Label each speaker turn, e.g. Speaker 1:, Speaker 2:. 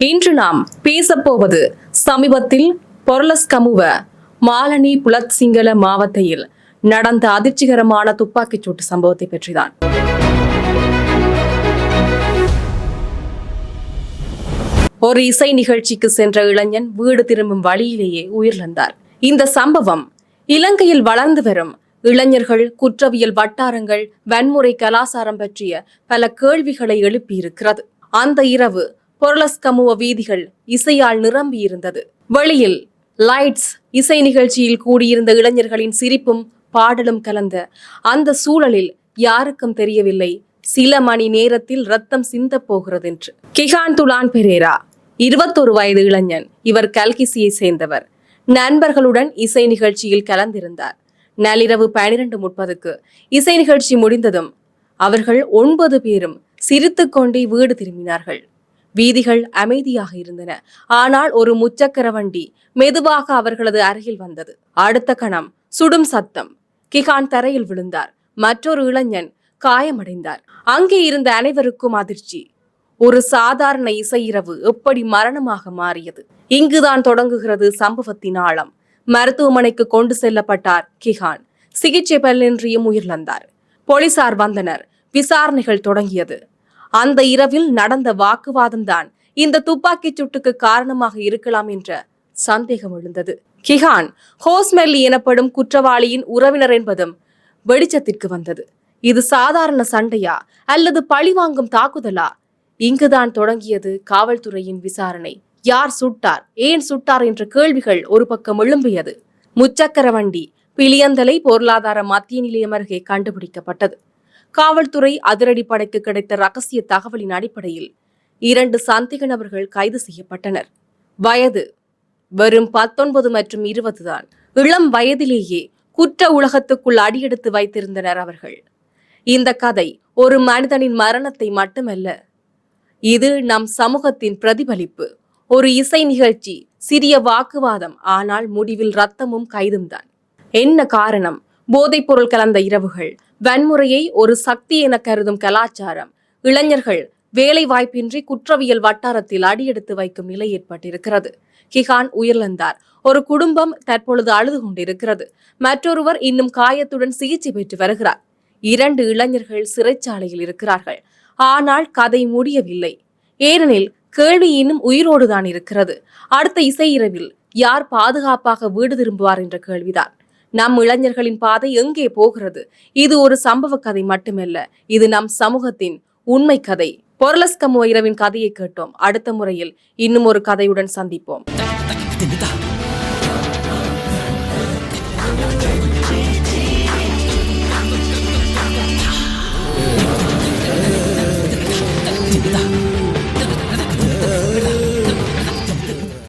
Speaker 1: இன்று நாம் பேசப்போவது சமீபத்தில் பொருளஸ்கமுவ மாலனி புலத் சிங்கள மாவட்டத்தில் நடந்த அதிர்ச்சிகரமான துப்பாக்கிச் சூட்டு சம்பவத்தை பற்றிதான். ஒரு இசை நிகழ்ச்சிக்கு சென்ற இளைஞன் வீடு திரும்பும் வழியிலேயே உயிரிழந்தார். இந்த சம்பவம் இலங்கையில் வளர்ந்து வரும் இளைஞர்கள் குற்றவியல் வட்டாரங்கள் வன்முறை கலாசாரம் பற்றிய பல கேள்விகளை எழுப்பியிருக்கிறது. அந்த இரவு பொருளஸ்கமுவ வீதிகள் இசையால் நிரம்பியிருந்தது. வெளியில் லைட்ஸ் இசை நிகழ்ச்சியில் கூடியிருந்த இளைஞர்களின் சிரிப்பும் பாடலும் கலந்த அந்த சூழலில் யாருக்கும் தெரியவில்லை. சில மணி நேரத்தில் ரத்தம் சிந்தப் போகிறது என்று துலான் பெரேரா இருபத்தொரு வயது இளைஞன். இவர் கல்கிசியை சேர்ந்தவர். நண்பர்களுடன் இசை நிகழ்ச்சியில் கலந்திருந்தார். நள்ளிரவு பனிரெண்டு முப்பதுக்கு இசை நிகழ்ச்சி முடிந்ததும் அவர்கள் ஒன்பது பேரும் சிரித்துக்கொண்டே வீடு திரும்பினார்கள். வீதிகள் அமைதியாக இருந்தன. ஆனால் ஒரு முச்சக்கர வண்டி மெதுவாக அவர்களது அருகில் வந்தது. அடுத்த கணம் சுடும் சத்தம். கிகான் தரையில் விழுந்தார். மற்றொரு இளைஞன் காயமடைந்தார். அங்கே இருந்த அனைவருக்கும் அதிர்ச்சி. ஒரு சாதாரண இசை இரவு எப்படி மரணமாக மாறியது. இங்குதான் தொடங்குகிறது சம்பவத்தின் ஆழம். மருத்துவமனைக்கு கொண்டு செல்லப்பட்டார் கிஹான் சிகிச்சை பலனின்றியும் உயிரிழந்தார். போலீசார் வந்தனர். விசாரணைகள் தொடங்கியது. அந்த இரவில் நடந்த வாக்குவாதம் தான் இந்த துப்பாக்கிச் சுட்டுக்கு காரணமாக இருக்கலாம் என்ற சந்தேகம் எழுந்தது. கிஹான் ஹோஸ்மெல்லி எனப்படும் குற்றவாளியின் உறவினர் என்பதும் வெளிச்சத்திற்கு வந்தது. இது சாதாரண சண்டையா அல்லது பழிவாங்கும் தாக்குதலா? இங்குதான் தொடங்கியது காவல்துறையின் விசாரணை. யார் சுட்டார் ஏன் சுட்டார் என்ற கேள்விகள் ஒரு பக்கம் எழும்பியது. முச்சக்கர வண்டி பிளியந்தலை பொருளாதார மத்திய நிலையம் அருகே கண்டுபிடிக்கப்பட்டது. காவல்துறை அதிரடிப்படைக்கு கிடைத்த ரகசிய தகவலின் அடிப்படையில் இரண்டு சந்தேக நபர்கள் கைது செய்யப்பட்டனர். வயது வெறும் பத்தொன்பது மற்றும் இருபது தான். இளம் வயதிலேயே குற்ற உலகத்துக்குள் அடியெடுத்து வைத்திருந்தனர் அவர்கள். இந்த கதை ஒரு மனிதனின் மரணத்தை மட்டுமல்ல இது நம் சமூகத்தின் பிரதிபலிப்பு. ஒரு இசை நிகழ்ச்சி சிறிய வாக்குவாதம் ஆனால் முடிவில் ரத்தமும் கைதும் தான் என்ன காரணம்? போதைப்பொருள் கலந்த இரவுகள் வன்முறையை ஒரு சக்தி என கருதும் கலாச்சாரம் இளைஞர்கள் வேலை வாய்ப்பின்றி குற்றவியல் வட்டாரத்தில் அடியெடுத்து வைக்கும் நிலை ஏற்பட்டிருக்கிறது. கிஹான் உயிரிழந்தார். ஒரு குடும்பம் தற்பொழுது அழுது கொண்டிருக்கிறது. மற்றொருவர் இன்னும் காயத்துடன் சிகிச்சை பெற்று வருகிறார். இரண்டு இளைஞர்கள் சிறைச்சாலையில் இருக்கிறார்கள். ஆனால் கதை முடியவில்லை. ஏனெனில் கேள்வி இன்னும் உயிரோடுதான் இருக்கிறது. அடுத்த இசை இரவில் யார் பாதுகாப்பாக வீடு திரும்புவார் என்ற கேள்விதான். நம் இளைஞர்களின் பாதை எங்கே போகிறது இது ஒரு சம்பவ கதை மட்டுமல்ல இது நம் சமூகத்தின் உண்மை கதை பொருளஸ்கமோ இரவின் கதையை கேட்டோம் அடுத்த முறையில் இன்னும் ஒரு கதையுடன் சந்திப்போம்
Speaker 2: 됩니다. 됩니다.